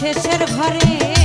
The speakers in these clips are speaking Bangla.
শেষের ঘরে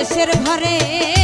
শেষের ঘরে